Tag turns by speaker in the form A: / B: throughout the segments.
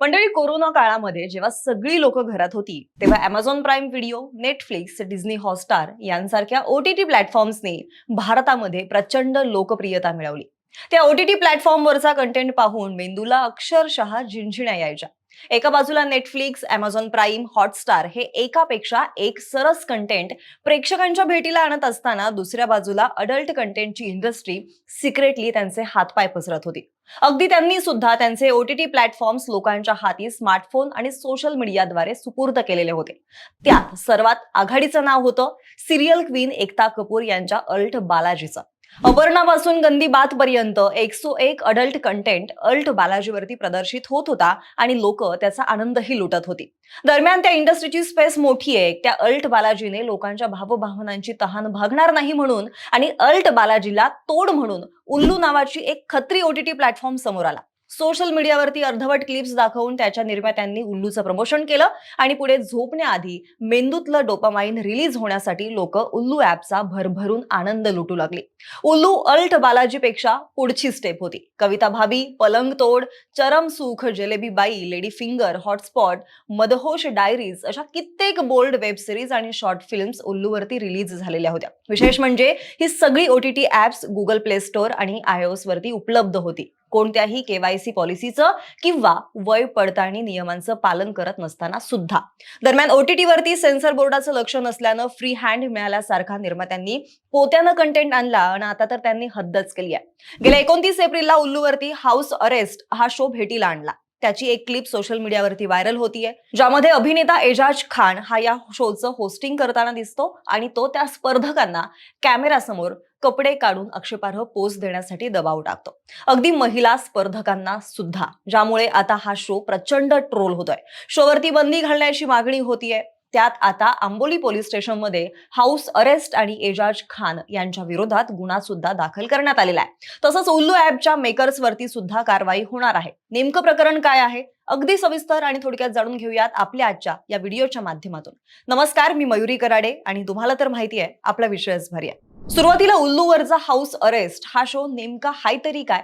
A: मंडळी कोरोना काळामध्ये जेव्हा सगळी लोक घरात होती तेव्हा Amazon prime video Netflix Disney Hotstar यांसारख्या ओ टी टी प्लॅटफॉर्म्सने भारतामध्ये प्रचंड लोकप्रियता मिळवली. त्या ओ टी टी प्लॅटफॉर्मवरचा कंटेंट पाहून मेंदूला अक्षरशः झिंझिण्या यायच्या. एका बाजूला नेटफ्लिक्स अमेझॉन प्राईम हॉटस्टार हे एकापेक्षा एक सरस कंटेंट प्रेक्षकांच्या भेटीला आणत असताना दुसऱ्या बाजूला अडल्ट कंटेंटची इंडस्ट्री सिक्रेटली त्यांचे हातपाय पसरत होती. अगदी त्यांनी सुद्धा त्यांचे ओटीटी प्लॅटफॉर्म्स लोकांच्या हाती स्मार्टफोन आणि सोशल मीडियाद्वारे सुपूर्द केलेले होते. त्यात सर्वात आघाडीचं नाव होतं सिरियल क्वीन एकता कपूर यांच्या अल्ट बालाजीचं. अपर्णापासून गंदी पर्यंत एकसो एक अडल्ट कंटेंट अल्ट बालाजीवरती प्रदर्शित होत होता आणि लोक त्याचा आनंदही लुटत होती. दरम्यान त्या इंडस्ट्रीची स्पेस मोठी आहे. त्या अल्ट बालाजीने लोकांच्या भावभावनांची तहान भागणार नाही म्हणून आणि अल्ट बालाजीला तोड म्हणून उल्लू नावाची एक खत्री ओटीटी प्लॅटफॉर्म समोर आला. सोशल मीडियावरती अर्धवट क्लिप्स दाखवून त्याच्या निर्मात्यांनी उल्लूचं प्रमोशन केलं आणि पुढे झोपण्याआधी मेंदूतलं डोपामाइन रिलीज होण्यासाठी लोक उल्लू ऍपचा भरभरून आनंद लुटू लागली. उल्लू अल्ट बालाजीपेक्षा पुढची स्टेप होती. कविता भाभी पलंग तोड चरम सुख Jalebi Bai lady finger hotspot मदहोश डायरीज अशा कित्येक बोल्ड वेब सिरीज आणि शॉर्ट फिल्म्स उल्लूवरती रिलीज झालेल्या होत्या. विशेष म्हणजे ही सगळी OTT apps Google play store आणि आयओएस वरती उपलब्ध होती. कोणत्याही केवायसी पॉलिसीचं किंवा वय पडताळणी नियमांचं पालन करत नसताना सुद्धा. दरम्यान ओटीटीवरती सेन्सर बोर्डाचं लक्ष नसल्यानं फ्री हँड मिळाल्यासारखा निर्मात्यांनी पोत्यानं कंटेंट आणला आणि आता तर त्यांनी हद्दच केली आहे. गेल्या एकोणतीस एप्रिलला उल्लूवरती हाऊस अरेस्ट हा शो भेटीला आणला. त्याची एक क्लिप सोशल मीडियावरती व्हायरल होतीये. ज्यामध्ये अभिनेता एजाज खान हा या शोचं होस्टिंग करताना दिसतो आणि तो त्या स्पर्धकांना कॅमेरासमोर कपडे काढून आक्षेपार्ह पोस्ट देण्यासाठी दबाव टाकतो. अगदी महिला स्पर्धकांना सुद्धा ज्यामुळे आता हा शो प्रचंड ट्रोल होतोय. शोवरती बंदी घालण्याची मागणी होतीये. त्यात आता आंबोली पोलीस स्टेशनमध्ये हाऊस अरेस्ट आणि एजाज खान यांच्या विरोधात गुन्हा सुद्धा दाखल करण्यात आलेला आहे. तसंच उल्लू ऍपच्या मेकर्स वरती सुद्धा कारवाई होणार आहे. नेमकं प्रकरण काय आहे? अगदी सविस्तर आणि थोडक्यात जाणून घेऊयात आपल्या आजच्या या व्हिडिओच्या माध्यमातून. नमस्कार मी मयुरी कराडे आणि तुम्हाला तर माहिती आहे आपला विषयच भारी आहे. सुरुवातीला उल्लूवरचा हाऊस अरेस्ट हा शो नेमका हाय तरी काय?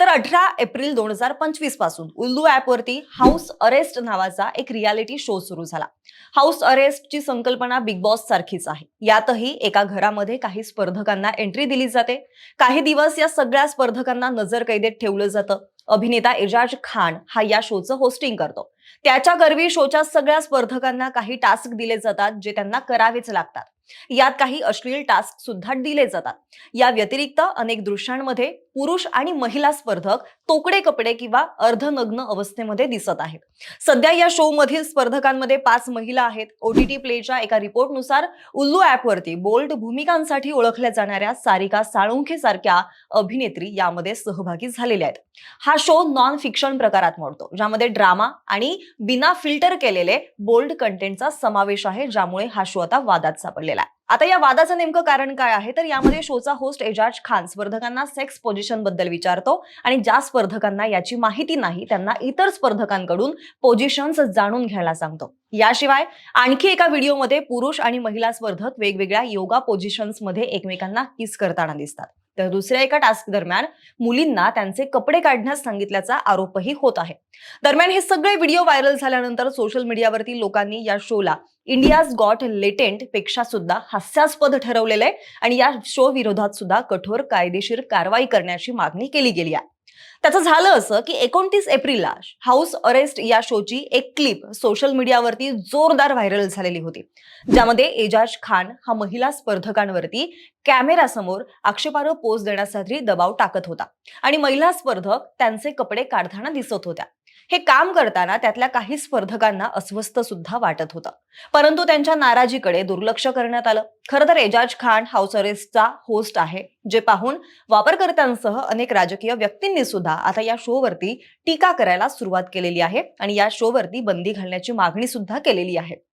A: तर अठरा एप्रिल दोन हजार पंचवीसपासून उल्लू ऍपवरती हाऊस अरेस्ट नावाचा एक रियालिटी शो सुरू झाला. हाऊस अरेस्टची संकल्पना बिग बॉस सारखीच आहे. यातही एका घरामध्ये काही स्पर्धकांना एंट्री दिली जाते. काही दिवस या सगळ्या स्पर्धकांना नजर कैदेत ठेवलं जातं. अभिनेता एजाज खान हा या शोचं होस्टिंग करतो. त्याच्या गर्वी शोच्या सगळ्या स्पर्धकांना काही टास्क दिले जातात जे त्यांना करावेच लागतात. यात काही अश्लील टास्क सुद्धा दिले जातात. या व्यतिरिक्त अनेक दृश्यांमध्ये पुरुष आणि महिला स्पर्धक तोकडे कपडे किंवा अर्धनग्न अवस्थेमध्ये दिसत आहेत. सध्या या शो मधील स्पर्धकांमध्ये पाच महिला आहेत. ओटीटी प्लेच्या एका रिपोर्टनुसार उल्लू ऍपवरती बोल्ड भूमिकांसाठी ओळखल्या जाणाऱ्या सारिका साळुंखे सारख्या अभिनेत्री यामध्ये सहभागी झालेल्या आहेत. हा शो नॉन फिक्शन प्रकारात मोडतो ज्यामध्ये ड्रामा आणि बिना फिल्टर केलेले बोल्ड कंटेंटचा समावेश आहे ज्यामुळे हा शो आता वादात सापडलेला आहे. आता या वादाचं नेमकं कारण काय आहे? तर यामध्ये शोचा होस्ट एजाज खान स्पर्धकांना सेक्स पोझिशनबद्दल विचारतो आणि ज्या स्पर्धकांना याची माहिती नाही त्यांना इतर स्पर्धकांकडून पोझिशन्स जाणून घ्यायला सांगतो. याशिवाय आणखी एका व्हिडिओमध्ये पुरुष आणि महिला स्पर्धक वेगवेगळ्या योगा पोझिशन्समध्ये एकमेकांना किस करताना दिसतात. तर दुसऱ्या एका टास्क दरम्यान मुलींना त्यांचे कपडे काढण्यास सांगितल्याचा आरोपही होत आहे. दरम्यान हे सगळे व्हिडिओ व्हायरल झाल्यानंतर सोशल मीडियावरती लोकांनी या शोला इंडियाज गॉट लेटेंटपेक्षा सुद्धा हास्यास्पद ठरवलेलं आहे आणि या शो विरोधात सुद्धा कठोर कायदेशीर कारवाई करण्याची मागणी केली गेली आहे. त्याचं झालं असं की एकोणतीस एप्रिलला हाऊस अरेस्ट या शोची एक क्लिप सोशल मीडियावरती जोरदार व्हायरल झालेली होती. ज्यामध्ये एजाज खान हा महिला स्पर्धकांवरती कॅमेरासमोर आक्षेपार्ह पोस्ट देण्यासाठी दबाव टाकत होता. आणि महिला स्पर्धक त्यांचे कपडे काढताना दिसत होत्या. हे काम करताना त्यातल्या काही स्पर्धकांना अस्वस्थ सुद्धा वाटत होतं. परंतु त्यांच्या नाराजीकडे दुर्लक्ष करण्यात आलं. खरं तर एजाज खान हाऊस अरेस्टचा होस्ट आहे जे पाहून वापरकर्त्यांसह अनेक राजकीय व्यक्तींनी सुद्धा आता या शोवरती टीका करायला सुरुवात केलेली आहे आणि या शोवरती बंदी घालण्याची मागणी सुद्धा केलेली आहे.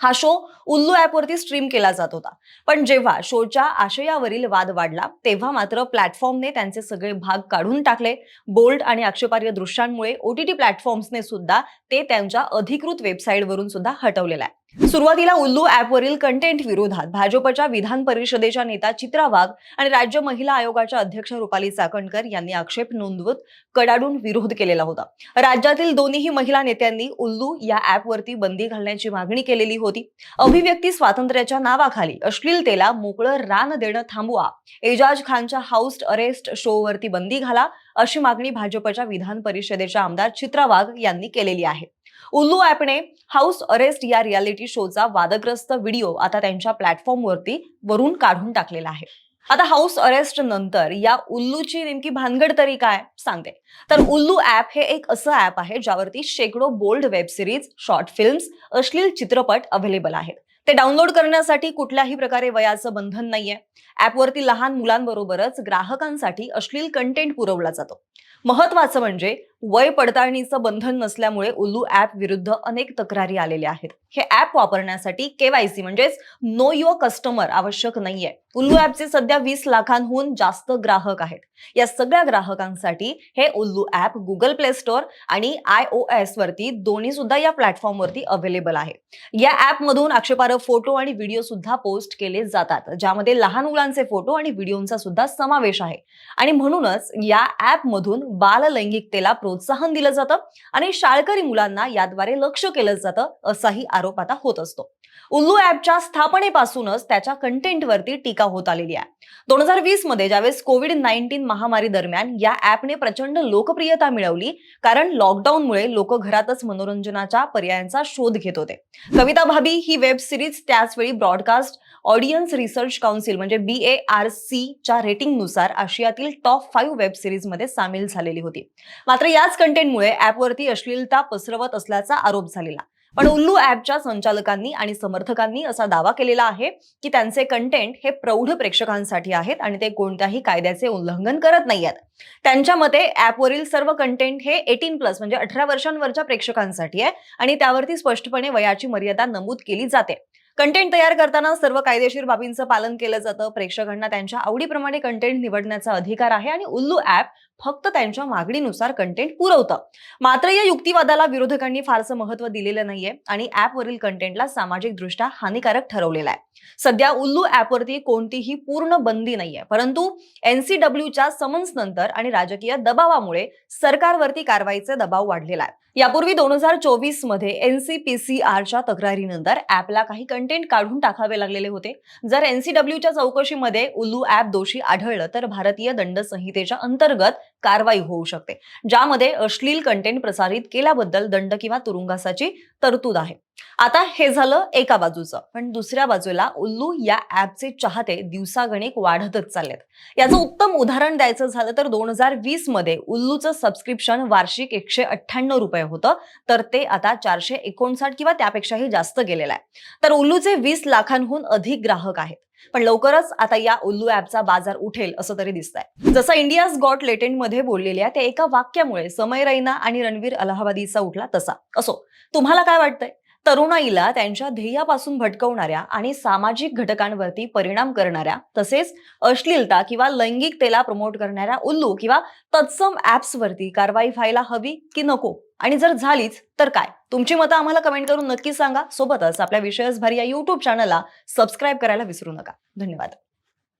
A: हा शो उल्लू ऍपवरती स्ट्रीम केला जात होता. पण जेव्हा शोच्या आशयावरील वाद वाढला तेव्हा मात्र प्लॅटफॉर्मने त्यांचे सगळे भाग काढून टाकले. बोल्ड आणि आक्षेपार्ह दृश्यांमुळे ओटीटी प्लॅटफॉर्म्सने सुद्धा ते त्यांच्या अधिकृत वेबसाईटवरून सुद्धा हटवलेलं आहे. सुरुवातीला उल्लू ऍपवरील कंटेंट विरोधात भाजपच्या विधान परिषदेच्या नेता चित्रा वाघ आणि राज्य महिला आयोगाच्या अध्यक्ष रुपाली चाकणकर यांनी आक्षेप नोंदवत कडाडून विरोध केलेला होता. राज्यातील दोन्ही महिला नेत्यांनी उल्लू या ऍपवरती बंदी घालण्याची मागणी केलेली होती. अभिव्यक्ती स्वातंत्र्याच्या नावाखाली अश्लीलतेला मोकळं रान देणं थांबवा. एजाज खानच्या हाऊस अरेस्ट शोवरती बंदी घाला अशी मागणी भाजपच्या विधान परिषदेच्या आमदार चित्रा वाघ यांनी केलेली आहे. उल्लू ॲपने हाऊस अरेस्ट या रियालिटी शोचा वादग्रस्त व्हिडिओ आता त्यांच्या प्लॅटफॉर्मवरती वरून काढून टाकलेला आहे. आता हाऊस अरेस्ट नंतर या उल्लूची नेमकी भानगड तरी काय? सांगते. तर उल्लू ॲप हे एक असं ॲप आहे ज्यावरती शेकडो bold web series short films अश्लील चित्रपट अवेलेबल आहेत. ते डाउनलोड करण्यासाठी कुठल्याही प्रकारे वयाचं बंधन नाहीये. ॲपवरती लहान मुलांबरोबरच ग्राहकांसाठी अश्लील कंटेंट पुरवला जातो. महत्वाचं म्हणजे वय पडताळणीचं बंधन नसल्यामुळे उल्लू ऍप विरुद्ध अनेक तक्रारी आलेल्या आहेत. हे ऍप वापरण्यासाठी केवायसी म्हणजेच नो युअर कस्टमर आवश्यक नाहीये. उल्लू ऍपचे सध्या वीस लाखांहून जास्त ग्राहक आहेत. या सगळ्या ग्राहकांसाठी हे Ullu app Google play store आणि आय ओ एस वरती दोन्ही सुद्धा या प्लॅटफॉर्मवरती अवेलेबल आहे. या ऍपमधून आक्षेपार्ह फोटो आणि व्हिडिओ सुद्धा पोस्ट केले जातात ज्यामध्ये लहान मुलांचे फोटो आणि व्हिडिओंचा सुद्धा समावेश आहे. आणि म्हणूनच या ऍपमधून बाल लैंगिकतेला प्रोत्साहन दिलं जातं आणि शाळकरी मुलांना याद्वारे लक्ष केलं जातं असाही आरोप आता होत असतो. उल्लू ऍपच्या स्थापनेपासूनच त्याच्या कंटेंटवरती टीका होत आलेली आहे. दोन हजार वीसमध्ये ज्यावेळेस कोविड नाईन्टीन महामारी दरम्यान या ऍपने प्रचंड लोकप्रियता मिळवली कारण लॉकडाऊनमुळे लोक घरातच मनोरंजनाच्या पर्यायांचा शोध घेत होते. कविता भाभी ही वेब सिरीज त्याचवेळी ब्रॉडकास्ट ऑडियन्स रिसर्च काउन्सिल म्हणजे बी ए आर सी च्या रेटिंगनुसार आशियातील टॉप फाईव्ह वेब सिरीजमध्ये सामील झालेली होती. मात्र या याच कंटेंटमुळे ॲपवरती अश्लीलता पसरवत असल्याचा आरोप झालेला. पण उल्लू ॲपच्या संचालकांनी आणि समर्थकांनी असा दावा केलेला आहे की त्यांचे कंटेंट हे प्रौढ प्रेक्षकांसाठी आहेत आणि ते कोणत्याही कायद्याचे उल्लंघन करत नाही आहेत त्यांच्या मते ॲपवरील सर्व कंटेंट हे एटीन प्लस म्हणजे अठरा वर्षांवरच्या प्रेक्षकांसाठी आहे आणि त्यावरती स्पष्टपणे वयाची मर्यादा नमूद केली जाते. कंटेंट तयार करताना सर्व कायदेशीर बाबींचं पालन केलं जातं. प्रेक्षकांना त्यांच्या आवडीप्रमाणे कंटेंट निवडण्याचा अधिकार आहे आणि उल्लू ॲप फक्त त्यांच्या मागणीनुसार कंटेंट पुरवतं. मात्र या युक्तिवादाला विरोधकांनी फारसं महत्त्व दिलेलं नाहीये आणि ऍपवरील कंटेंटला सामाजिकदृष्ट्या हानिकारक ठरवलेला आहे. सध्या उल्लू ऍपवरती कोणतीही पूर्ण बंदी नाहीये. परंतु एनसीडब्ल्यूच्या समन्स नंतर आणि राजकीय दबावामुळे सरकारवरती कारवाईचे दबाव वाढलेला आहे. यापूर्वी दोन हजार चोवीसमध्ये एनसीपीसीआरच्या तक्रारीनंतर ऍपला काही कंटेंट काढून टाकावे लागलेले होते. जर एनसीडब्ल्यूच्या चौकशीमध्ये उल्लू ऍप दोषी आढळलं तर भारतीय दंड संहितेच्या अंतर्गत कारवाई होऊ शकते ज्यामध्ये अश्लील कंटेंट प्रसारित केल्याबद्दल दंड किंवा तुरुंगासाची तरतूद आहे. आता हे झालं एका बाजूचं पण दुसऱ्या बाजूला उल्लू या ऍपचे चाहते दिवसागणिक वाढतच चाललेत. याचं उत्तम उदाहरण द्यायचं झालं तर दोन हजार वीसमध्ये उल्लूचं सबस्क्रिप्शन वार्षिक एकशे अठ्ठ्याण्णव रुपये होतं तर ते आता चारशे एकोणसाठ किंवा त्यापेक्षाही जास्त गेलेलं आहे. तर उल्लूचे वीस लाखांहून अधिक ग्राहक आहेत. पण लवकरच आता या उल्लू ऍपचा बाजार उठेल असं तरी दिसतंय. जसं इंडियाज गॉट लेटेंटमध्ये बोललेल्या त्या एका वाक्यामुळे समय रैना आणि रणवीर अलाहाबादीचा उठला तसा. असो तुम्हाला काय वाटतंय? तरुणाईला त्यांच्या ध्येयापासून भटकवणाऱ्या आणि सामाजिक घटकांवरती परिणाम करणाऱ्या तसेच अश्लीलता किंवा लैंगिकतेला प्रमोट करणाऱ्या उल्लू किंवा तत्सम ऍप्सवरती कारवाई व्हायला हवी की नको? आणि जर झालीच तर काय? तुमची मतं आम्हाला कमेंट करून नक्की सांगा. सोबतच आपल्या विषयच भारी या युट्यूब चॅनलला सबस्क्राईब करायला विसरू नका. धन्यवाद.